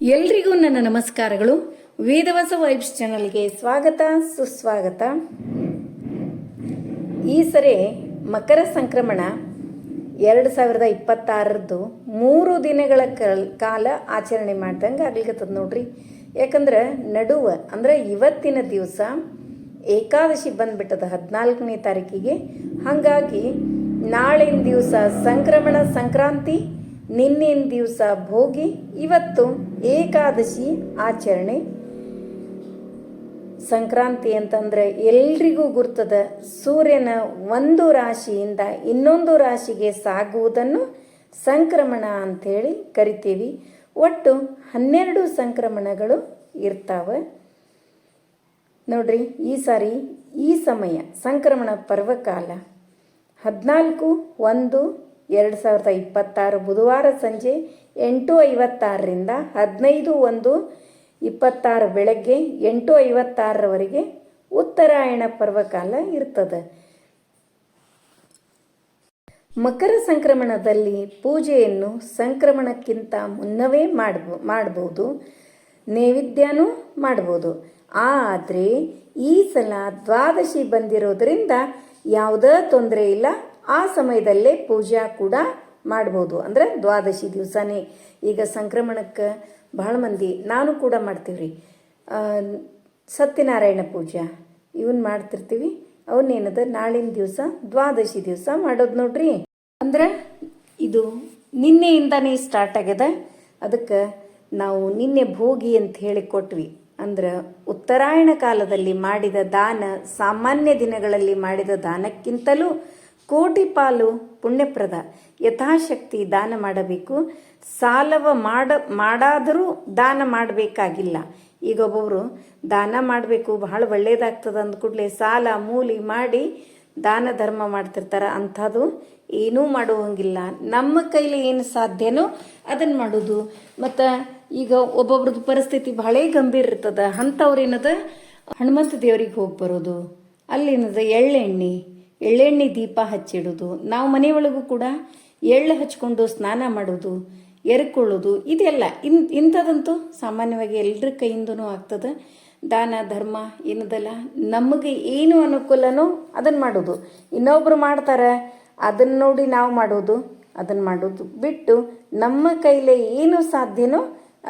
ಎಲ್ರಿಗೂ ನನ್ನ ನಮಸ್ಕಾರಗಳು. ವೇದವಸ ವೈಬ್ಸ್ ಚಾನಲ್ಗೆ ಸ್ವಾಗತ, ಸುಸ್ವಾಗತ. ಈ ಸರಿ ಮಕರ ಸಂಕ್ರಮಣ ಎರಡು ಸಾವಿರದ ಇಪ್ಪತ್ತಾರರದ್ದು ಮೂರು ದಿನಗಳ ಕಲ್- ಆಚರಣೆ ಮಾಡ್ದಂಗೆ ಆಗ್ಲಿಕತ್ತದ ನೋಡ್ರಿ. ಯಾಕಂದ್ರೆ ನಡುವ, ಅಂದ್ರೆ ಇವತ್ತಿನ ದಿವಸ ಏಕಾದಶಿ ಬಂದ್ಬಿಟ್ಟದ ಹದಿನಾಲ್ಕನೇ ತಾರೀಕಿಗೆ. ಹಾಗಾಗಿ ನಾಳಿನ ದಿವಸ ಸಂಕ್ರಮಣ ಸಂಕ್ರಾಂತಿ ನಿನ್ನಿನ ದಿವಸ ಭೋಗಿ, ಇವತ್ತು ಏಕಾದಶಿ ಆಚರಣೆ. ಸಂಕ್ರಾಂತಿ ಅಂತಂದ್ರೆ ಎಲ್ರಿಗೂ ಗುರ್ತದ. ಸೂರ್ಯನ ಒಂದು ರಾಶಿಯಿಂದ ಇನ್ನೊಂದು ರಾಶಿಗೆ ಸಾಗುವುದನ್ನು ಸಂಕ್ರಮಣ ಅಂಥೇಳಿ ಕರಿತೀವಿ. ಒಟ್ಟು ಹನ್ನೆರಡು ಸಂಕ್ರಮಣಗಳು ಇರ್ತಾವೆ. ನೋಡ್ರಿ, ಈ ಸಾರಿ ಈ ಸಮಯ ಸಂಕ್ರಮಣ ಪರ್ವಕಾಲ. ಹದಿನಾಲ್ಕು, ಒಂದು ಎರಡು ಸಾವಿರದ ಇಪ್ಪತ್ತಾರು ಬುಧವಾರ ಸಂಜೆ ಎಂಟು ಐವತ್ತಾರರಿಂದ ಹದಿನೈದು ಒಂದು ಇಪ್ಪತ್ತಾರು ಬೆಳಗ್ಗೆ ಎಂಟು ಐವತ್ತಾರರವರೆಗೆ ಉತ್ತರಾಯಣ ಪರ್ವಕಾಲ ಇರ್ತದೆ. ಮಕರ ಸಂಕ್ರಮಣದಲ್ಲಿ ಪೂಜೆಯನ್ನು ಸಂಕ್ರಮಣಕ್ಕಿಂತ ಮುನ್ನವೇ ಮಾಡ್ಬೋ, ಮಾಡ್ಬೋದು, ನೈವೇದ್ಯನೂ ಮಾಡ್ಬೋದು. ಆದರೆ ಈ ಸಲ ದ್ವಾದಶಿ ಬಂದಿರೋದ್ರಿಂದ ಯಾವುದೇ ತೊಂದರೆ ಇಲ್ಲ. ಆ ಸಮಯದಲ್ಲೇ ಪೂಜಾ ಕೂಡ ಮಾಡ್ಬೋದು. ಅಂದರೆ ದ್ವಾದಶಿ ದಿವಸನೇ. ಈಗ ಸಂಕ್ರಮಣಕ್ಕೆ ಬಹಳ ಮಂದಿ, ನಾನು ಕೂಡ ಮಾಡ್ತೀವಿ ರೀ ಸತ್ಯನಾರಾಯಣ ಪೂಜಾ. ಇವನ್ ಮಾಡ್ತಿರ್ತೀವಿ. ಅವನ್ನೇನದ ನಾಳಿನ ದಿವಸ ದ್ವಾದಶಿ ದಿವಸ ಮಾಡೋದು ನೋಡ್ರಿ. ಅಂದ್ರೆ ಇದು ನಿನ್ನೆಯಿಂದನೇ ಸ್ಟಾರ್ಟ್ ಆಗ್ಯದ. ಅದಕ್ಕೆ ನಾವು ನಿನ್ನೆ ಭೋಗಿ ಅಂತ ಹೇಳಿ ಕೊಟ್ವಿ. ಅಂದ್ರೆ ಉತ್ತರಾಯಣ ಕಾಲದಲ್ಲಿ ಮಾಡಿದ ದಾನ, ಸಾಮಾನ್ಯ ದಿನಗಳಲ್ಲಿ ಮಾಡಿದ ದಾನಕ್ಕಿಂತಲೂ ಕೋಟಿ ಪಾಲು ಪುಣ್ಯಪ್ರದ ಯಥಾಶಕ್ತಿ ದಾನ ಮಾಡಬೇಕು. ಸಾಲವ ಮಾಡ, ಮಾಡಾದರೂ ದಾನ ಮಾಡಬೇಕಾಗಿಲ್ಲ. ಈಗ ಒಬ್ಬೊಬ್ರು ದಾನ ಮಾಡಬೇಕು, ಬಹಳ ಒಳ್ಳೇದಾಗ್ತದೆ ಕೂಡಲೇ ಸಾಲ, ಮೂಲಿ ಮಾಡಿ ದಾನ ಧರ್ಮ ಮಾಡ್ತಿರ್ತಾರೆ. ಅಂಥದ್ದು ಏನೂ ಮಾಡುವಂಗಿಲ್ಲ. ನಮ್ಮ ಕೈಲಿ ಏನು ಸಾಧ್ಯನೋ ಅದನ್ನು ಮಾಡೋದು. ಮತ್ತು ಈಗ ಒಬ್ಬೊಬ್ರದ್ದು ಪರಿಸ್ಥಿತಿ ಬಹಳ ಗಂಭೀರ ಇರ್ತದ. ಅಂಥವ್ರು ಏನದ? ಹನುಮಂತ ದೇವರಿಗೆ ಹೋಗಿ ಬರೋದು. ಅಲ್ಲೇನದ? ಎಳ್ಳೆಣ್ಣೆ. ಎಳ್ಳೆಣ್ಣೆ ದೀಪ ಹಚ್ಚಿಡೋದು, ನಾವು ಮನೆಯೊಳಗೂ ಕೂಡ ಎಳ್ಳು ಹಚ್ಕೊಂಡು ಸ್ನಾನ ಮಾಡೋದು, ಎರ್ಕೊಳ್ಳೋದು, ಇದೆಲ್ಲ ಇನ್, ಇಂಥದ್ದಂತೂ ಸಾಮಾನ್ಯವಾಗಿ ಎಲ್ಲರ ಕೈಯಿಂದನೂ ಆಗ್ತದೆ. ದಾನ, ಧರ್ಮ ಏನದಲ್ಲ ನಮಗೆ ಏನು ಅನುಕೂಲನೋ ಅದನ್ನು ಮಾಡೋದು. ಇನ್ನೊಬ್ರು ಮಾಡ್ತಾರೆ ಅದನ್ನು ನೋಡಿ ನಾವು ಮಾಡೋದು ಅದನ್ನು ಮಾಡೋದು ಬಿಟ್ಟು ನಮ್ಮ ಕೈಲೇ ಏನು ಸಾಧ್ಯನೋ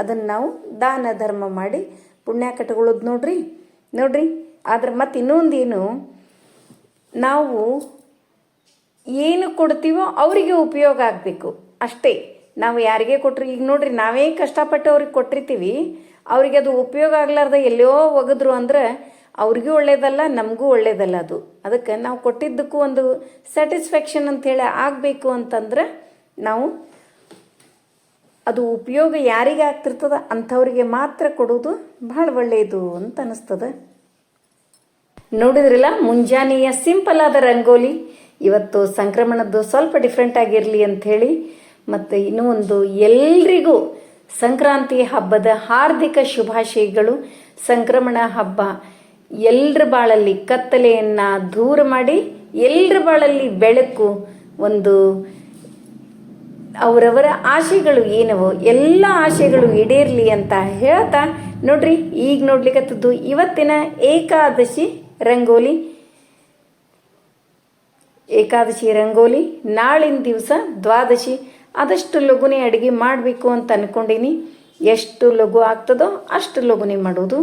ಅದನ್ನು ನಾವು ದಾನ, ಧರ್ಮ ಮಾಡಿ ಪುಣ್ಯ ಕಟ್ಕೊಳ್ಳೋದು ನೋಡ್ರಿ ನೋಡ್ರಿ. ಆದ್ರೆ ಮತ್ತೆ ಇನ್ನೊಂದೇನು ನಾವು ಏನು ಕೊಡ್ತೀವೋ ಅವರಿಗೆ ಉಪಯೋಗ ಆಗಬೇಕು. ಅಷ್ಟೇ, ನಾವು ಯಾರಿಗೆ ಕೊಟ್ಟರು ಈಗ ನೋಡ್ರಿ, ನಾವೇ ಕಷ್ಟಪಟ್ಟು ಅವ್ರಿಗೆ ಕೊಟ್ಟಿರ್ತೀವಿ, ಅವ್ರಿಗೆ ಅದು ಉಪಯೋಗ ಆಗ್ಲಾರ್ದ ಎಲ್ಲೋ ಒಗದ್ರು ಅಂದ್ರೆ ಅವ್ರಿಗೂ ಒಳ್ಳೇದಲ್ಲ, ನಮಗೂ ಒಳ್ಳೇದಲ್ಲ ಅದು. ಅದಕ್ಕೆ ನಾವು ಕೊಟ್ಟಿದ್ದಕ್ಕೂ ಒಂದು ಸ್ಯಾಟಿಸ್ಫ್ಯಾಕ್ಷನ್ ಅಂತೇಳಿ ಆಗಬೇಕು ಅಂತಂದ್ರೆ ನಾವು ಅದು ಉಪಯೋಗ ಯಾರಿಗೆ ಆಗ್ತಿರ್ತದ ಅಂಥವ್ರಿಗೆ ಮಾತ್ರ ಕೊಡೋದು ಭಾಳ ಒಳ್ಳೆಯದು ಅಂತ ಅನಿಸ್ತದೆ. ನೋಡಿದ್ರಲ್ಲ? ಮುಂಜಾನೆಯ ಸಿಂಪಲ್ ಆದ ರಂಗೋಲಿ. ಇವತ್ತು ಸಂಕ್ರಮಣದ್ದು ಸ್ವಲ್ಪ ಡಿಫ್ರೆಂಟ್ ಆಗಿರಲಿ ಅಂಥೇಳಿ ಮತ್ತು ಇನ್ನೂ ಒಂದು ಎಲ್ರಿಗೂ ಸಂಕ್ರಾಂತಿ ಹಬ್ಬದ ಹಾರ್ದಿಕ ಶುಭಾಶಯಗಳು. ಸಂಕ್ರಮಣ ಹಬ್ಬ ಎಲ್ರ ಬಾಳಲ್ಲಿ ಕತ್ತಲೆಯನ್ನು ದೂರ ಮಾಡಿ ಎಲ್ರ ಬಾಳಲ್ಲಿ ಬೆಳಕು, ಒಂದು ಅವರವರ ಆಶೆಗಳು ಏನವೋ, ಎಲ್ಲ ಆಶೆಗಳು ಈಡೇರಲಿ ಅಂತ ಹೇಳ್ತಾ ನೋಡ್ರಿ. ಈಗ ನೋಡ್ಲಿಕ್ಕತ್ತದ್ದು ಇವತ್ತಿನ ಏಕಾದಶಿ. ರಂಗೋಲಿ, ಏಕಾದಶಿ ರಂಗೋಲಿ, ನಾಳಿನ ದಿವಸ ದ್ವಾದಶಿ. ಆದಷ್ಟು ಲಘುನೆ ಅಡುಗೆ ಮಾಡಬೇಕು ಅಂತ ಅನ್ಕೊಂಡೀನಿ. ಎಷ್ಟು ಲಘು ಆಗ್ತದೋ ಅಷ್ಟು ಲಘುನೆ ಮಾಡೋದು.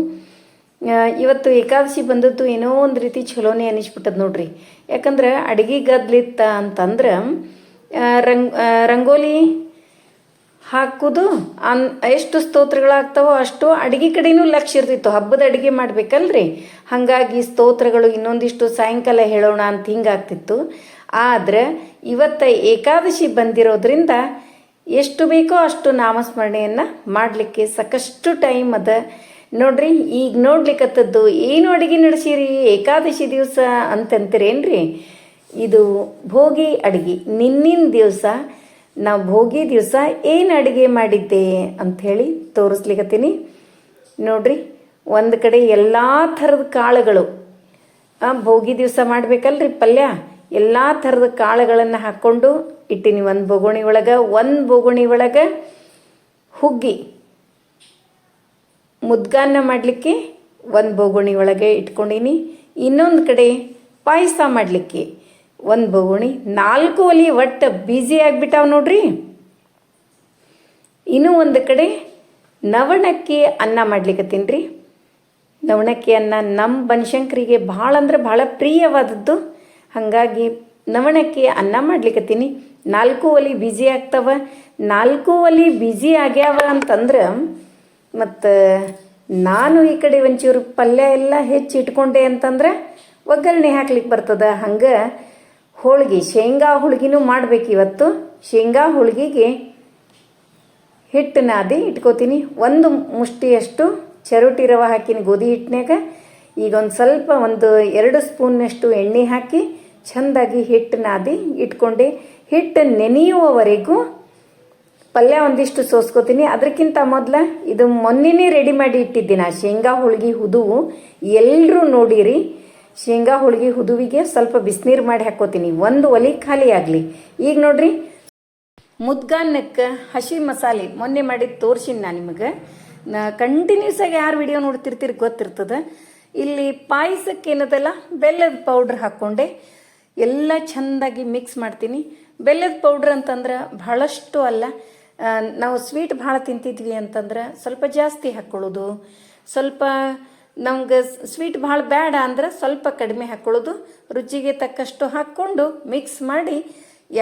ಇವತ್ತು ಏಕಾದಶಿ ಬಂದದ್ದು ಏನೋ ಒಂದು ರೀತಿ ಚಲೋನೇ ಅನಿಸ್ಬಿಟ್ಟದ ನೋಡ್ರಿ. ಯಾಕಂದ್ರೆ ಅಡುಗೆ ಗದ್ಲಿತ್ತ ಅಂತಂದ್ರೆ ರಂಗ್ ರಂಗೋಲಿ ಹಾಕೋದು, ಅನ್ ಎಷ್ಟು ಸ್ತೋತ್ರಗಳಾಗ್ತಾವೋ ಅಷ್ಟು ಅಡುಗೆ ಕಡೆನೂ ಲಕ್ಷ್ಯ ಇರ್ತಿತ್ತು. ಹಬ್ಬದ ಅಡುಗೆ ಮಾಡ್ಬೇಕಲ್ರಿ? ಹಾಗಾಗಿ ಸ್ತೋತ್ರಗಳು ಇನ್ನೊಂದಿಷ್ಟು ಸಾಯಂಕಾಲ ಹೇಳೋಣ ಅಂತ ಹಿಂಗಾಗ್ತಿತ್ತು. ಆದರೆ ಇವತ್ತ ಏಕಾದಶಿ ಬಂದಿರೋದ್ರಿಂದ ಎಷ್ಟು ಬೇಕೋ ಅಷ್ಟು ನಾಮಸ್ಮರಣೆಯನ್ನು ಮಾಡಲಿಕ್ಕೆ ಸಾಕಷ್ಟು ಟೈಮ್ ಅದ. ನೋಡ್ರಿ, ಈಗ ನೋಡ್ಲಿಕ್ಕತ್ತದ್ದು ಏನು ಅಡುಗೆ ನಡೆಸಿರಿ? ಏಕಾದಶಿ ದಿವಸ ಅಂತಂತೀರೇನ್ರಿ? ಇದು ಭೋಗಿ ಅಡುಗೆ, ನಿನ್ನಿನ ದಿವಸ ನಾವು ಭೋಗಿ ದಿವಸ ಏನು ಅಡುಗೆ ಮಾಡಿದ್ದೆ ಅಂಥೇಳಿ ತೋರಿಸ್ಲಿಕತ್ತೀನಿ. ನೋಡ್ರಿ, ಒಂದು ಕಡೆ ಎಲ್ಲ ಥರದ ಕಾಳುಗಳು. ಭೋಗಿ ದಿವಸ ಮಾಡ್ಬೇಕಲ್ರಿ ಪಲ್ಯ. ಎಲ್ಲ ಥರದ ಕಾಳುಗಳನ್ನು ಹಾಕ್ಕೊಂಡು ಇಟ್ಟಿನಿ ಒಂದು ಬೊಗುಣಿ ಒಳಗೆ, ಒಂದು ಬೊಗುಣಿ ಒಳಗೆ ಹುಗ್ಗಿ. ಮುದ್ಗಾನ್ನ ಮಾಡಲಿಕ್ಕೆ ಒಂದು ಬೋಗುಣಿ ಒಳಗೆ ಇಟ್ಕೊಂಡಿನಿ. ಇನ್ನೊಂದು ಕಡೆ ಪಾಯಸ ಮಾಡಲಿಕ್ಕೆ. ಒಂದು ಬೋಗುಣಿ, ನಾಲ್ಕು ಒಲಿ ಒಟ್ಟು ಬ್ಯುಸಿ ಆಗಿಬಿಟ್ಟಾವ ನೋಡ್ರಿ. ಇನ್ನೂ ಒಂದು ಕಡೆ ನವಣಕ್ಕಿ ಅನ್ನ ಮಾಡ್ಲಿಕ್ಕತ್ತೀನಿ ರೀ. ನವಣಕ್ಕಿ ಅನ್ನ ನಮ್ಮ ಬನಶಂಕರಿಗೆ ಭಾಳ ಅಂದ್ರೆ ಭಾಳ ಪ್ರಿಯವಾದದ್ದು. ಹಾಗಾಗಿ ನವಣಕ್ಕಿ ಅನ್ನ ಮಾಡ್ಲಿಕ್ಕತ್ತೀನಿ ನಾಲ್ಕು ಒಲಿ ಬ್ಯುಸಿ ಆಗ್ತವ. ನಾಲ್ಕು ಒಲಿ ಬ್ಯುಸಿ ಆಗ್ಯಾವ ಅಂತಂದ್ರೆ ಮತ್ತು ನಾನು ಈ ಕಡೆ ಒಂಚೂರು ಪಲ್ಯ ಎಲ್ಲ ಹೆಚ್ಚು ಇಟ್ಕೊಂಡೆ ಅಂತಂದ್ರೆ ಒಗ್ಗರಣೆ ಹಾಕ್ಲಿಕ್ಕೆ ಬರ್ತದೆ. ಹಂಗೆ ಹೋಳ್ಗೆ, ಶೇಂಗಾ ಹೋಳ್ಗಿನೂ ಮಾಡ್ಬೇಕು ಇವತ್ತು. ಶೇಂಗಾ ಹೋಳಿಗೆಗೆ ಹಿಟ್ಟು ನಾದಿ ಇಟ್ಕೋತೀನಿ. ಒಂದು ಮುಷ್ಟಿಯಷ್ಟು ಚರುಟಿ ರವೆ ಹಾಕಿನಿ ಗೋಧಿ ಹಿಟ್ಟಿನಾಗ ಈಗ ಒಂದು ಸ್ವಲ್ಪ ಒಂದು ಎರಡು ಸ್ಪೂನ್ನಷ್ಟು ಎಣ್ಣೆ ಹಾಕಿ ಚೆಂದಾಗಿ ಹಿಟ್ಟು ನಾದಿ ಇಟ್ಕೊಂಡೆ. ಹಿಟ್ಟು ನೆನೆಯುವವರೆಗೂ ಪಲ್ಯ ಒಂದಿಷ್ಟು ಸೋಸ್ಕೋತೀನಿ. ಅದಕ್ಕಿಂತ ಮೊದಲ ಇದು ಮೊನ್ನೆನೇ ರೆಡಿ ಮಾಡಿ ಇಟ್ಟಿದ್ದೀನಿ ಆ ಶೇಂಗಾ ಹೋಳಿಗೆ ಹುದುವು. ಎಲ್ಲರೂ ನೋಡಿರಿ ಶೇಂಗಾ ಹೋಳಿಗೆ ಹುದುವಿಗೆ ಸ್ವಲ್ಪ ಬಿಸಿನೀರು ಮಾಡಿ ಹಾಕೋತೀನಿ ಒಂದು ಒಲಿ ಖಾಲಿ ಆಗಲಿ. ಈಗ ನೋಡ್ರಿ, ಮುದ್ಗಾನ್ನಕ್ಕೆ ಹಸಿ ಮಸಾಲೆ ಮೊನ್ನೆ ಮಾಡಿ ತೋರ್ಸಿನಿ ನಾನು ನಿಮಗೆ. ಕಂಟಿನ್ಯೂಸ್ ಆಗಿ ಯಾರು ವಿಡಿಯೋ ನೋಡ್ತಿರ್ತೀರಿ ಗೊತ್ತಿರ್ತದೆ. ಇಲ್ಲಿ ಪಾಯಸಕ್ಕೆ ಏನದಲ್ಲ, ಬೆಲ್ಲದ ಪೌಡ್ರ್ ಹಾಕ್ಕೊಂಡೆ ಎಲ್ಲ ಚೆಂದಾಗಿ ಮಿಕ್ಸ್ ಮಾಡ್ತೀನಿ. ಬೆಲ್ಲದ ಪೌಡ್ರ್ ಅಂತಂದ್ರೆ ಬಹಳಷ್ಟು ಅಲ್ಲ. ನಾವು ಸ್ವೀಟ್ ಭಾಳ ತಿಂತಿದ್ವಿ ಅಂತಂದ್ರೆ ಸ್ವಲ್ಪ ಜಾಸ್ತಿ ಹಾಕ್ಕೊಳ್ಳೋದು ಸ್ವಲ್ಪ ನಮ್ಗೆ ಸ್ವೀಟ್ ಭಾಳ ಬೇಡ ಅಂದ್ರೆ ಸ್ವಲ್ಪ ಕಡಿಮೆ ಹಾಕ್ಕೊಳ್ಳೋದು ರುಚಿಗೆ ತಕ್ಕಷ್ಟು ಹಾಕ್ಕೊಂಡು ಮಿಕ್ಸ್ ಮಾಡಿ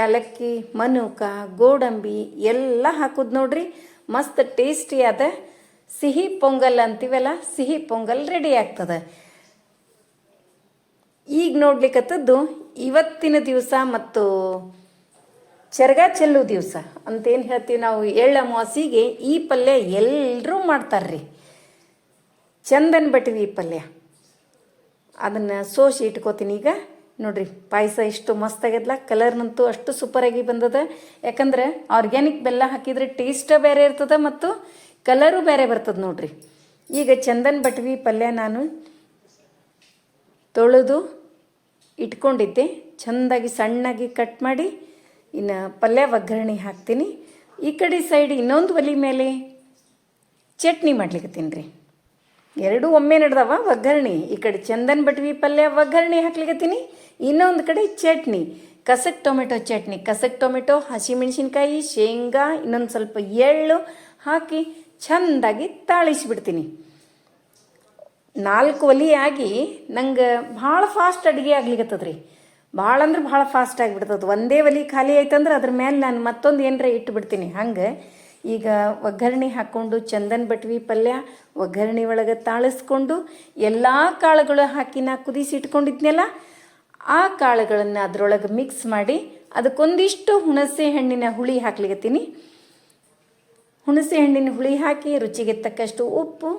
ಏಲಕ್ಕಿ, ಮನುಕ, ಗೋಡಂಬಿ ಎಲ್ಲ ಹಾಕೋದು ನೋಡ್ರಿ. ಮಸ್ತ್ ಟೇಸ್ಟಿ ಅದ ಸಿಹಿ ಪೊಂಗಲ್ ಅಂತೀವಲ್ಲ, ಸಿಹಿ ಪೊಂಗಲ್ ರೆಡಿ ಆಗ್ತದೆ. ಈಗ ನೋಡ್ಲಿಕ್ಕತ್ತದ್ದು ಇವತ್ತಿನ ದಿವಸ ಮತ್ತು ಚರಗ ಚೆಲ್ಲು ದಿವಸ. ಅಂತೇನು ಹೇಳ್ತೀವಿ ನಾವು ಎಳ್ಳ ಅಮಾವಾಸಿಗೆ ಈ ಪಲ್ಯ ಎಲ್ಲರೂ ಮಾಡ್ತಾರ್ರಿ. ಚಂದನ್ ಬಟ್ವಿ ಈ ಪಲ್ಯ ಅದನ್ನು ಸೋಸಿ ಇಟ್ಕೋತೀನಿ ಈಗ. ನೋಡ್ರಿ, ಪಾಯಸ ಇಷ್ಟು ಮಸ್ತ್ ಆಗ್ಯದಲ್ಲ ಕಲರ್ನಂತೂ ಅಷ್ಟು ಸೂಪರಾಗಿ ಬಂದದ. ಯಾಕಂದ್ರೆ ಆರ್ಗ್ಯಾನಿಕ್ ಬೆಲ್ಲ ಹಾಕಿದ್ರೆ ಟೇಸ್ಟ್ ಬೇರೆ ಇರ್ತದ ಮತ್ತು ಕಲರು ಬೇರೆ ಬರ್ತದೆ ನೋಡ್ರಿ. ಈಗ ಚಂದನ್ ಬಟ್ವಿ ಪಲ್ಯ ನಾನು ತೊಳೆದು ಇಟ್ಕೊಂಡಿದ್ದೆ. ಚೆಂದಾಗಿ ಸಣ್ಣಾಗಿ ಕಟ್ ಮಾಡಿ, ಇನ್ನು ಪಲ್ಯ ಒಗ್ಗರಣೆ ಹಾಕ್ತೀನಿ. ಈ ಕಡೆ ಸೈಡ್ ಇನ್ನೊಂದು ಒಲಿ ಮೇಲೆ ಚಟ್ನಿ ಮಾಡ್ಲಿಕ್ಕೆ ರೀ ಎರಡೂ ಒಮ್ಮೆ ನಡೆದವ, ಒಗ್ಗರಣೆ. ಈ ಕಡೆ ಚಂದನ್ ಬಟ್ವಿ ಪಲ್ಯ, ಒಗ್ಗರಣೆ ಹಾಕ್ಲಿಕ್ಕತ್ತೀನಿ ಇನ್ನೊಂದು ಕಡೆ ಚಟ್ನಿ. ಕಸಕ್ ಟೊಮೆಟೊ ಚಟ್ನಿ. ಕಸಕ್ ಟೊಮೆಟೊ, ಹಸಿಮೆಣಸಿನ್ಕಾಯಿ, ಶೇಂಗಾ, ಇನ್ನೊಂದು ಸ್ವಲ್ಪ ಎಳ್ಳು ಹಾಕಿ ಚಂದಾಗಿ ತಾಳಿಸಿಬಿಡ್ತೀನಿ. ನಾಲ್ಕು ಒಲಿ ಆಗಿ ನಂಗೆ ಭಾಳ ಫಾಸ್ಟ್ ಅಡುಗೆ ಆಗ್ಲಿಕ್ಕತ್ತದ್ರಿ ಭಾಳ ಅಂದ್ರೆ ಭಾಳ ಫಾಸ್ಟ್ ಆಗಿಬಿಡ್ತದೆ. ಒಂದೇ ಒಲಿ ಖಾಲಿ ಆಯ್ತಂದ್ರೆ ಅದ್ರ ಮೇಲೆ ನಾನು ಮತ್ತೊಂದು ಏನರ ಇಟ್ಬಿಡ್ತೀನಿ. ಹಂಗೆ ಈಗ ಒಗ್ಗರಣೆ ಹಾಕ್ಕೊಂಡು ಚಂದನ್ ಬಟ್ವಿ ಪಲ್ಯ ಒಗ್ಗರಣೆ ಒಳಗೆ ತಾಳಿಸ್ಕೊಂಡು ಎಲ್ಲ ಕಾಳುಗಳು ಹಾಕಿ ನಾ ಕುದಿಸಿ ಇಟ್ಕೊಂಡಿದ್ನಲ್ಲ, ಆ ಕಾಳುಗಳನ್ನು ಅದರೊಳಗೆ ಮಿಕ್ಸ್ ಮಾಡಿ ಅದಕ್ಕೊಂದಿಷ್ಟು ಹುಣಸೆ ಹಣ್ಣಿನ ಹುಳಿ ಹಾಕ್ಲಿಕತ್ತೀನಿ. ಹುಣಸೆ ಹಣ್ಣಿನ ಹುಳಿ ಹಾಕಿ ರುಚಿಗೆ ತಕ್ಕಷ್ಟು ಉಪ್ಪು,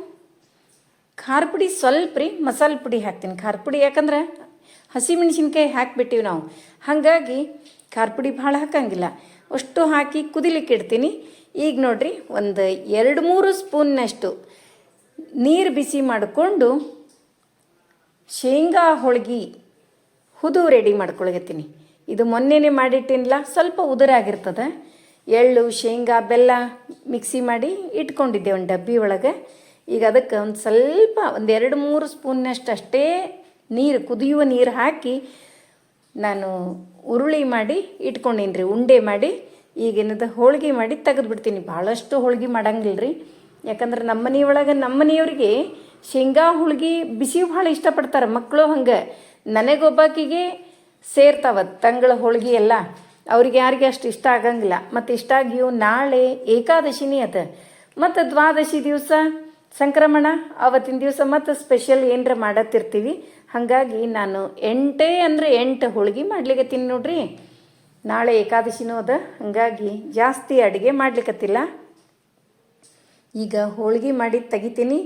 ಖಾರ ಪುಡಿ ಸ್ವಲ್ಪ ರೀ, ಮಸಾಲೆ ಪುಡಿ ಹಾಕ್ತೀನಿ. ಖಾರ ಪುಡಿ ಯಾಕಂದ್ರೆ ಹಸಿಮೆಣಸಿನ್ಕಾಯಿ ಹಾಕಿಬಿಟ್ಟಿವಿ ನಾವು. ಹಾಗಾಗಿ ಖಾರ ಪುಡಿ ಭಾಳ ಹಾಕಂಗಿಲ್ಲ. ಅಷ್ಟು ಹಾಕಿ ಕುದಿಲಿಕ್ಕೆ ಇಡ್ತೀನಿ. ಈಗ ನೋಡಿರಿ, ಒಂದು ಎರಡು ಮೂರು ಸ್ಪೂನ್ನಷ್ಟು ನೀರು ಬಿಸಿ ಮಾಡಿಕೊಂಡು ಶೇಂಗಾ ಹೋಳ್ಗೆ ಹುದು ರೆಡಿ ಮಾಡ್ಕೊಳಗತ್ತೀನಿ ಇದು ಮೊನ್ನೆನೇ ಮಾಡಿಟ್ಟಿನಿಲ್ಲ ಸ್ವಲ್ಪ ಉದುರಾಗಿರ್ತದೆ. ಎಳ್ಳು, ಶೇಂಗಾ, ಬೆಲ್ಲ ಮಿಕ್ಸಿ ಮಾಡಿ ಇಟ್ಕೊಂಡಿದ್ದೆ ಒಂದು ಡಬ್ಬಿ ಒಳಗೆ. ಈಗ ಅದಕ್ಕೆ ಒಂದು ಸ್ವಲ್ಪ, ಒಂದು ಎರಡು ಮೂರು ಸ್ಪೂನ್ನಷ್ಟು ಅಷ್ಟೇ ನೀರು, ಕುದಿಯುವ ನೀರು ಹಾಕಿ ನಾನು ಉರುಳಿ ಮಾಡಿ ಇಟ್ಕೊಂಡೀನಿ ಉಂಡೆ ಮಾಡಿ ಈಗೇನದ ಹೋಳಿಗೆ ಮಾಡಿ ತೆಗೆದ್ಬಿಡ್ತೀನಿ ಭಾಳಷ್ಟು ಹೋಳಿಗೆ ಮಾಡಂಗಿಲ್ಲ ರೀ ಯಾಕಂದ್ರೆ ನಮ್ಮ ಮನೆಯೊಳಗೆ ನಮ್ಮ ಮನೆಯವ್ರಿಗೆ ಶೇಂಗಾ, ಹೋಳ್ಗೆ, ಬಿಸಿ ಭಾಳ ಇಷ್ಟಪಡ್ತಾರೆ ಮಕ್ಕಳು ಹಂಗೆ. ನನಗೊಬ್ಬಾಕಿಗೆ ಸೇರ್ತಾವ ತಂಗಳ ಹೋಳಿಗೆ ಎಲ್ಲ. ಅವ್ರಿಗೆ ಯಾರಿಗೆ ಅಷ್ಟು ಇಷ್ಟ ಆಗಂಗಿಲ್ಲ. ಮತ್ತು ಇಷ್ಟ ಆಗಿಯೂ ನಾಳೆ ಏಕಾದಶಿನೇ ಅದ. ಮತ್ತು ದ್ವಾದಶಿ ದಿವಸ ಸಂಕ್ರಮಣ, ಅವತ್ತಿನ ದಿವಸ ಮತ್ತು ಸ್ಪೆಷಲ್ ಏನರ ಮಾಡತ್ತಿರ್ತೀವಿ. ಹಾಗಾಗಿ ನಾನು ಎಂಟೇ ಅಂದರೆ ಎಂಟು ಹೋಳ್ಗೆ ಮಾಡ್ಲಿಕ್ಕತ್ತೀನಿ ನೋಡ್ರಿ. ನಾಳೆ ಏಕಾದಶಿನೂ ಅದ, ಹಾಗಾಗಿ ಜಾಸ್ತಿ ಅಡುಗೆ ಮಾಡ್ಲಿಕ್ಕತ್ತಿಲ್ಲ ಈಗ ಹೋಳ್ಗೆ ಮಾಡಿ ತೆಗಿತೀನಿ.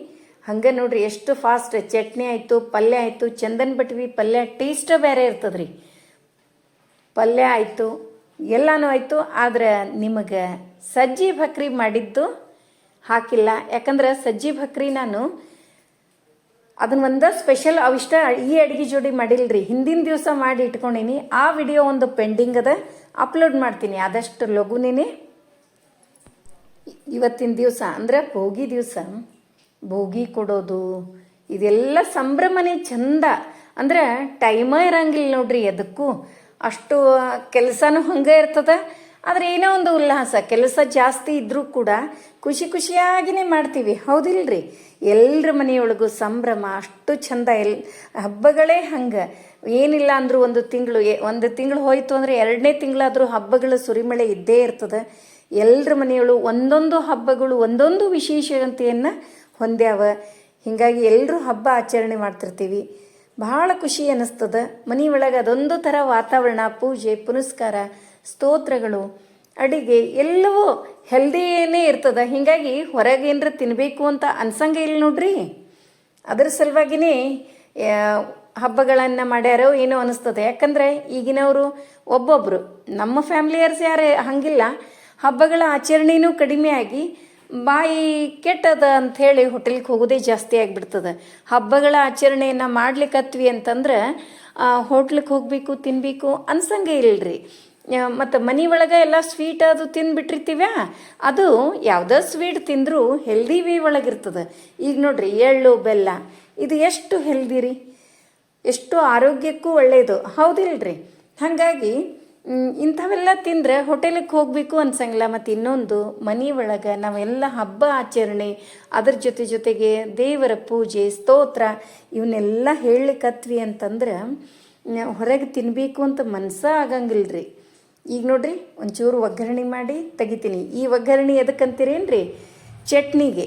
ಹಂಗೆ ನೋಡ್ರಿ ಎಷ್ಟು ಫಾಸ್ಟ್ ಚಟ್ನಿ ಆಯಿತು, ಪಲ್ಯ ಆಯಿತು, ಚಂದನ್ ಬಟ್ವಿ, ಪಲ್ಯ ಟೇಸ್ಟ್ ಬೇರೆ ಇರ್ತದ್ರಿ. ಪಲ್ಯ ಆಯಿತು, ಎಲ್ಲನೂ ಆಯಿತು, ಆದರೆ ನಿಮಗೆ ಸಜ್ಜಿ ಭಕ್ರಿ ಮಾಡಿದ್ದು ಹಾಕಿಲ್ಲ. ಯಾಕಂದ್ರೆ ಸಜ್ಜಿ ಭಕ್ರಿ ನಾನು ಅದನ್ನ ಒಂದು ಸ್ಪೆಷಲ್ ಅವಿಷ್ಟ ಈ ಅಡುಗೆ ಜೋಡಿ ಮಾಡಿಲ್ರಿ. ಹಿಂದಿನ ದಿವಸ ಮಾಡಿ ಇಟ್ಕೊಂಡೀನಿ. ಆ ವಿಡಿಯೋ ಒಂದು ಪೆಂಡಿಂಗ್ ಅದ. ಅಪ್ಲೋಡ್ ಮಾಡ್ತೀನಿ. ಆದಷ್ಟು ಲಘುನೇ ಇವತ್ತಿನ ದಿವಸ ಅಂದ್ರೆ ಭೋಗಿ ದಿವಸ. ಭೋಗಿ ಕೊಡೋದು. ಇದೆಲ್ಲ ಸಂಭ್ರಮನೆ ಚಂದ. ಅಂದ್ರೆ ಟೈಮ ಇರಂಗಿಲ್ಲ ನೋಡ್ರಿ ಅದಕ್ಕೂ ಅಷ್ಟು ಕೆಲಸನೂ ಹಂಗೆ ಇರ್ತದ. ಆದ್ರೆ ಏನೋ ಒಂದು ಉಲ್ಲಾಸ, ಕೆಲಸ ಜಾಸ್ತಿ ಇದ್ದರೂ ಕೂಡ ಖುಷಿ ಖುಷಿಯಾಗಿನೇ ಮಾಡ್ತೀವಿ. ಹೌದಿಲ್ರಿ? ಎಲ್ಲರ ಮನೆಯೊಳಗೂ ಸಂಭ್ರಮ, ಅಷ್ಟು ಚಂದ ಎಲ್, ಹಬ್ಬಗಳೇ ಹಂಗೆ. ಏನಿಲ್ಲ ಅಂದರೂ ಒಂದು ತಿಂಗಳು ಒಂದು ತಿಂಗಳು ಹೋಯಿತು ಅಂದರೆ ಎರಡನೇ ತಿಂಗಳಾದರೂ ಹಬ್ಬಗಳ ಸುರಿಮಳೆ ಇದ್ದೇ ಇರ್ತದೆ. ಎಲ್ಲರ ಮನೆಯೊಳು ಒಂದೊಂದು ಹಬ್ಬಗಳು, ಒಂದೊಂದು ವಿಶೇಷತೆಯನ್ನು ಹೊಂದ್ಯಾವ. ಹೀಗಾಗಿ ಎಲ್ಲರೂ ಹಬ್ಬ ಆಚರಣೆ ಮಾಡ್ತಿರ್ತೀವಿ. ಬಹಳ ಖುಷಿ ಅನ್ನಿಸ್ತದೆ ಮನೆ ಅದೊಂದು ಥರ ವಾತಾವರಣ, ಪೂಜೆ, ಪುನಸ್ಕಾರ ಸ್ತೋತ್ರಗಳು, ಅಡಿಗೆ ಎಲ್ಲವೂ ಹೆಲ್ದಿಯೇ ಇರ್ತದೆ. ಹೀಗಾಗಿ ಹೊರಗೇನರ ತಿನ್ನಬೇಕು ಅಂತ ಅನ್ಸಂಗೆ ಇಲ್ಲ ನೋಡ್ರಿ. ಅದ್ರ ಸಲುವಾಗಿನೇ ಹಬ್ಬಗಳನ್ನು ಮಾಡ್ಯಾರೋ ಏನೋ ಅನಿಸ್ತದೆ. ಯಾಕಂದರೆ ಈಗಿನವರು ಒಬ್ಬೊಬ್ಬರು ನಮ್ಮ ಫ್ಯಾಮಿಲಿಯರ್ಸ್ ಯಾರೇ ಹಂಗಿಲ್ಲ, ಹಬ್ಬಗಳ ಆಚರಣೆಯೂ ಕಡಿಮೆ ಆಗಿ ಬಾಯಿ ಕೆಟ್ಟದ ಅಂಥೇಳಿ ಹೋಟೆಲ್ಗೆ ಹೋಗೋದೇ ಜಾಸ್ತಿ ಆಗಿಬಿಡ್ತದೆ. ಹಬ್ಬಗಳ ಆಚರಣೆಯನ್ನು ಮಾಡ್ಲಿಕ್ಕತ್ವಿ ಅಂತಂದ್ರೆ ಹೋಟ್ಲಿಗೆ ಹೋಗಬೇಕು ತಿನ್ನಬೇಕು ಅನ್ಸಂಗೆ ಇಲ್ರಿ. ಮತ್ತು ಮನೆ ಒಳಗೆ ಎಲ್ಲ ಸ್ವೀಟ್ ಅದು ತಿಂದುಬಿಟ್ಟಿರ್ತೀವ್ಯಾ? ಅದು ಯಾವುದೋ ಸ್ವೀಟ್ ತಿಂದರೂ ಹೆಲ್ದಿ ವೇ ಒಳಗಿರ್ತದೆ. ಈಗ ನೋಡ್ರಿ, ಎಳ್ಳು, ಬೆಲ್ಲ, ಇದು ಎಷ್ಟು ಹೆಲ್ದಿ ರೀ? ಎಷ್ಟು ಆರೋಗ್ಯಕ್ಕೂ ಒಳ್ಳೆಯದು ಹೌದಿಲ್ರಿ? ಹಾಗಾಗಿ ಇಂಥವೆಲ್ಲ ತಿಂದರೆ ಹೋಟೆಲಿಗೆ ಹೋಗಬೇಕು ಅನ್ಸಂಗಿಲ್ಲ. ಮತ್ತು ಇನ್ನೊಂದು, ಮನೆ ಒಳಗೆ ನಾವೆಲ್ಲ ಹಬ್ಬ ಆಚರಣೆ, ಅದ್ರ ಜೊತೆ ಜೊತೆಗೆ ದೇವರ ಪೂಜೆ, ಸ್ತೋತ್ರ, ಇವನ್ನೆಲ್ಲ ಹೇಳಲಿಕ್ಕತ್ವಿ ಅಂತಂದ್ರೆ ಹೊರಗೆ ತಿನ್ನಬೇಕು ಅಂತ ಮನಸ್ಸ ಆಗಂಗಿಲ್ರಿ. ಈಗ ನೋಡ್ರಿ, ಒಂಚೂರು ಒಗ್ಗರಣೆ ಮಾಡಿ ತೆಗಿತೀನಿ. ಈ ಒಗ್ಗರಣೆ ಎದಕ್ಕಂತೀರೇನ್ರಿ? ಚಟ್ನಿಗೆ.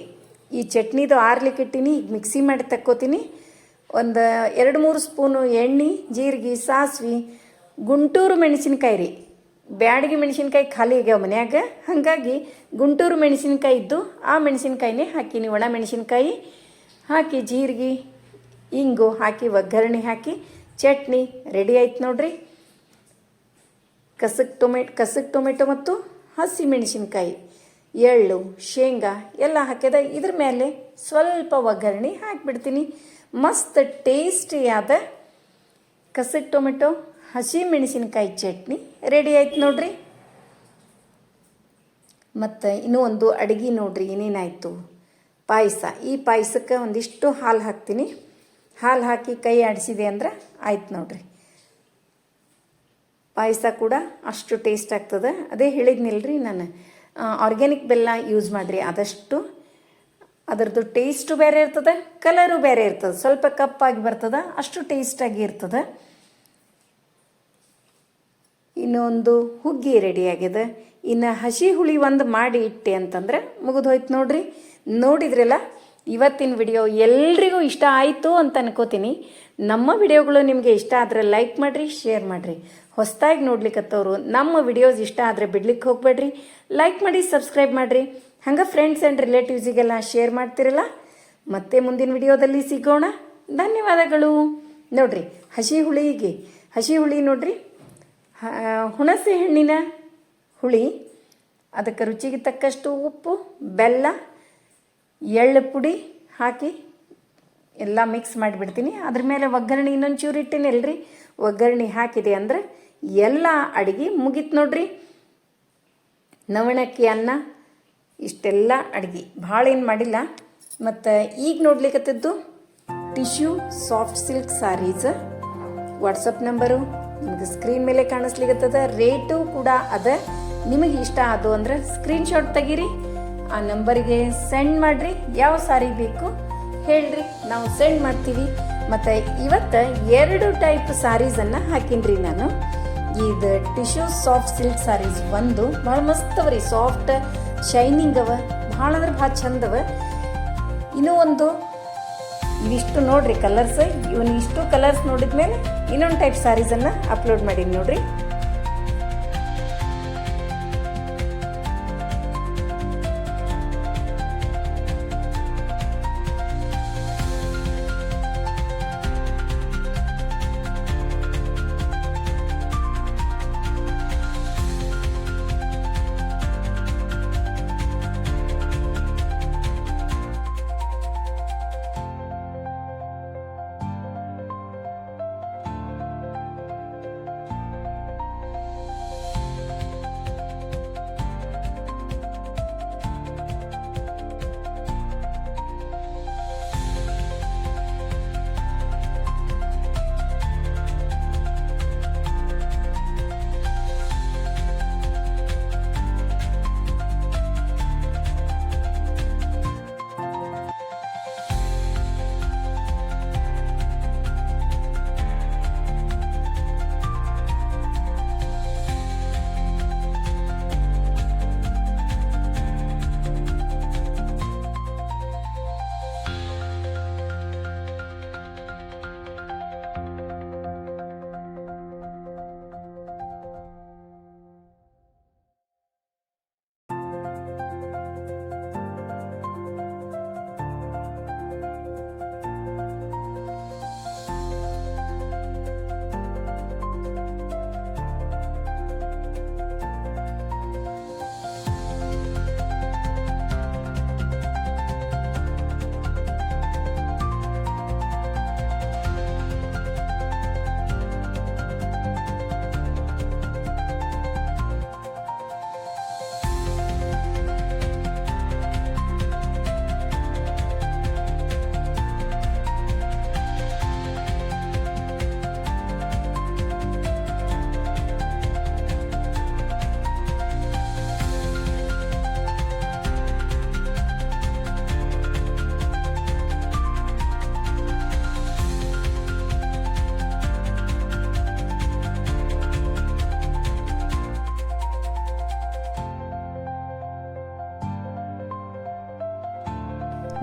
ಈ ಚಟ್ನಿದು ಆರ್ಲಿಕ್ಕೆ ಇಟ್ಟೀನಿ, ಈಗ ಮಿಕ್ಸಿ ಮಾಡಿ ತಕ್ಕೋತೀನಿ. ಒಂದು ಎರಡು ಮೂರು ಸ್ಪೂನು ಎಣ್ಣೆ, ಜೀರಿಗೆ, ಸಾಸ್ವಿ, ಗುಂಟೂರು ಮೆಣಸಿನ್ಕಾಯಿ ರೀ. ಬ್ಯಾಡಗಿ ಮೆಣಸಿನ್ಕಾಯಿ ಖಾಲಿ ಆಗ್ಯಾವ ಮನ್ಯಾಗ. ಹಾಗಾಗಿ ಗುಂಟೂರು ಮೆಣಸಿನ್ಕಾಯಿ ಇದ್ದು ಆ ಮೆಣಸಿನ್ಕಾಯಿನೇ ಹಾಕೀನಿ. ಒಣ ಮೆಣಸಿನ್ಕಾಯಿ ಹಾಕಿ, ಜೀರಿಗೆ, ಇಂಗು ಹಾಕಿ, ಒಗ್ಗರಣೆ ಹಾಕಿ, ಚಟ್ನಿ ರೆಡಿ ಆಯ್ತು ನೋಡ್ರಿ. ಕಸಕ್ ಟೊಮೆಟ್ ಕಸಕ್ ಟೊಮೆಟೊ ಮತ್ತು ಹಸಿ ಮೆಣಸಿನ್ಕಾಯಿ, ಎಳ್ಳು, ಶೇಂಗಾ ಎಲ್ಲ ಹಾಕಿದ ಇದ್ರ ಮೇಲೆ ಸ್ವಲ್ಪ ಒಗ್ಗರಣೆ ಹಾಕಿಬಿಡ್ತೀನಿ. ಮಸ್ತ್ ಟೇಸ್ಟಿಯಾದ ಕಸಕ್ ಟೊಮೆಟೊ, ಹಸಿ ಮೆಣಸಿನ್ಕಾಯಿ ಚಟ್ನಿ ರೆಡಿ ಆಯ್ತು ನೋಡ್ರಿ. ಮತ್ತು ಇನ್ನೂ ಒಂದು ಅಡುಗೆ ನೋಡ್ರಿ, ಏನೇನಾಯಿತು? ಪಾಯಸ. ಈ ಪಾಯಸಕ್ಕೆ ಒಂದಿಷ್ಟು ಹಾಲು ಹಾಕ್ತೀನಿ. ಹಾಲು ಹಾಕಿ ಕೈ ಆಡಿಸಿದೆ ಅಂದ್ರೆ ಆಯ್ತು ನೋಡ್ರಿ. ಪಾಯಸ ಕೂಡ ಅಷ್ಟು ಟೇಸ್ಟ್ ಆಗ್ತದೆ. ಅದೇ ಹೇಳಿದ್ನಿಲ್ರಿ ನಾನು. ಆರ್ಗ್ಯಾನಿಕ್ ಬೆಲ್ಲ ಯೂಸ್ ಮಾಡಿರಿ. ಆದಷ್ಟು ಅದರದ್ದು ಟೇಸ್ಟು ಬೇರೆ ಇರ್ತದೆ ಕಲರು ಬೇರೆ ಇರ್ತದೆ. ಸ್ವಲ್ಪ ಕಪ್ಪಾಗಿ ಬರ್ತದೆ, ಅಷ್ಟು ಟೇಸ್ಟಾಗಿ ಇರ್ತದೆ. ಇನ್ನೊಂದು ಹುಗ್ಗಿ ರೆಡಿಯಾಗಿದೆ ಇನ್ನು ಹಸಿ ಹುಳಿ ಒಂದು ಮಾಡಿ ಇಟ್ಟೆ ಅಂತಂದ್ರೆ ಮುಗಿದು ಹೋಯ್ತು ನೋಡ್ರಿ. ನೋಡಿದ್ರಲ್ಲ, ಇವತ್ತಿನ ವಿಡಿಯೋ ಎಲ್ರಿಗೂ ಇಷ್ಟ ಆಯಿತು ಅಂತ ಅನ್ಕೋತೀನಿ. ನಮ್ಮ ವಿಡಿಯೋಗಳು ನಿಮಗೆ ಇಷ್ಟ ಆದರೆ ಲೈಕ್ ಮಾಡಿರಿ ಶೇರ್ ಮಾಡಿರಿ. ಹೊಸದಾಗಿ ನೋಡ್ಲಿಕ್ಕತ್ತವ್ರು ನಮ್ಮ ವಿಡಿಯೋಸ್ ಇಷ್ಟ ಆದರೆ ಬಿಡ್ಲಿಕ್ಕೆ ಹೋಗ್ಬೇಡ್ರಿ. ಲೈಕ್ ಮಾಡಿ ಸಬ್ಸ್ಕ್ರೈಬ್ ಮಾಡಿರಿ. ಹಂಗೆ ಫ್ರೆಂಡ್ಸ್ ಆ್ಯಂಡ್ ರಿಲೇಟಿವ್ಸಿಗೆಲ್ಲ ಶೇರ್ ಮಾಡ್ತಿರಲ್ಲ. ಮತ್ತೆ ಮುಂದಿನ ವಿಡಿಯೋದಲ್ಲಿ ಸಿಗೋಣ. ಧನ್ಯವಾದಗಳು. ನೋಡ್ರಿ ಹಸಿ ಹುಳಿಗೆ ಹಸಿ ಹುಳಿ ನೋಡ್ರಿ ಹುಣಸೆ ಹಣ್ಣಿನ ಹುಳಿ, ಅದಕ್ಕೆ ರುಚಿಗೆ ತಕ್ಕಷ್ಟು ಉಪ್ಪು, ಬೆಲ್ಲ, ಎಳ್ಳು ಪುಡಿ ಹಾಕಿ ಎಲ್ಲ ಮಿಕ್ಸ್ ಮಾಡಿಬಿಡ್ತೀನಿ. ಅದ್ರ ಮೇಲೆ ಒಗ್ಗರಣೆ ಇನ್ನೊಂದು ಚೂರು ಇಟ್ಟಿನಲ್ರಿ. ಒಗ್ಗರಣೆ ಹಾಕಿದೆ ಅಂದ್ರೆ ಎಲ್ಲ ಅಡುಗೆ ಮುಗೀತು ನೋಡ್ರಿ. ನವಣಕ್ಕಿ, ಅನ್ನ, ಇಷ್ಟೆಲ್ಲ ಅಡುಗೆ. ಭಾಳ ಏನು ಮಾಡಿಲ್ಲ. ಮತ್ತು ಈಗ ನೋಡ್ಲಿಕ್ಕತ್ತಿದ್ದು tissue soft silk sarees. WhatsApp number. ನಿಮ್ಗೆ ಸ್ಕ್ರೀನ್ ಮೇಲೆ ಕಾಣಿಸ್ಲಿಕ್ಕತ್ತದ ರೇಟು ಕೂಡ ಅದ. ನಿಮಗೆ ಇಷ್ಟ ಅದು ಅಂದ್ರೆ ಸ್ಕ್ರೀನ್ಶಾಟ್ ತೆಗೀರಿ. ಆ ನಂಬರಿಗೆ ಸೆಂಡ್ ಮಾಡಿರಿ. ಯಾವ ಸಾರಿ ಬೇಕು ಹೇಳ್ರಿ. ನಾವು ಸೆಂಡ್ ಮಾಡ್ತೀವಿ. ಮತ್ತು ಇವತ್ತು ಎರಡು ಟೈಪ್ ಸಾರೀಸನ್ನು ಹಾಕಿನ್ರಿ ನಾನು. ಇದು ಟಿಶ್ಯೂ ಸಾಫ್ಟ್ ಸಿಲ್ಕ್ ಸಾರೀಸ್ ಒಂದು. ಭಾಳ ಮಸ್ತ್ ರೀ ಸಾಫ್ಟ್ ಶೈನಿಂಗ್ ಅವ. ಭಾಳ ಅಂದ್ರೆ ಭಾಳ ಚಂದವ ಇನ್ನೂ ಒಂದು, ಇವಿಷ್ಟು ನೋಡ್ರಿ ಕಲರ್ಸ್ ಇವನ್ ಇಷ್ಟು ಕಲರ್ಸ್ ನೋಡಿದ ಮೇಲೆ ಇನ್ನೊಂದು ಟೈಪ್ ಸ್ಯಾರೀಸನ್ನು ಅಪ್ಲೋಡ್ ಮಾಡೀನಿ ನೋಡ್ರಿ.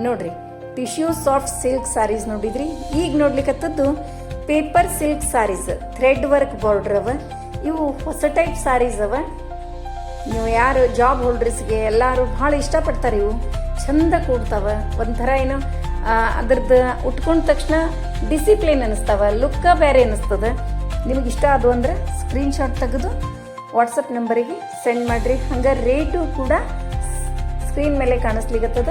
ನೋಡ್ರಿ ಟಿಶ್ಯೂ ಸಾಫ್ಟ್ ಸಿಲ್ಕ್ ಸಾರೀಸ್ ನೋಡಿದ್ರಿ? ಈಗ ನೋಡ್ಲಿಕ್ಕತ್ತದ್ದು paper silk sarees thread work border ಅವ, ಇವು ಹೊಸ ಟೈಪ್ ಸಾರೀಸ್ ಅವ. ನೀವು ಯಾರು ಜಾಬ್ ಹೋಲ್ಡರ್ಸ್ಗೆ ಎಲ್ಲರೂ ಭಾಳ ಇಷ್ಟಪಡ್ತಾರೆ ಇವು. ಚಂದ ಕೂಡ್ತಾವ, ಒಂಥರ ಏನು ಅದ್ರದ್ದು ಉಟ್ಕೊಂಡ ತಕ್ಷಣ ಡಿಸಿಪ್ಲಿನ್ ಅನಿಸ್ತಾವ ಲುಕ್ಕ ಬೇರೆ ಅನಿಸ್ತದ. ನಿಮ್ಗೆ ಇಷ್ಟ ಅದು ಅಂದ್ರೆ ಸ್ಕ್ರೀನ್ಶಾಟ್ ತೆಗೆದು ವಾಟ್ಸಪ್ ನಂಬರಿಗೆ ಸೆಂಡ್ ಮಾಡಿರಿ. ಹಂಗೆ ರೇಟು ಕೂಡ ಸ್ಕ್ರೀನ್ ಮೇಲೆ ಕಾಣಿಸ್ಲಿಕ್ಕತ್ತದ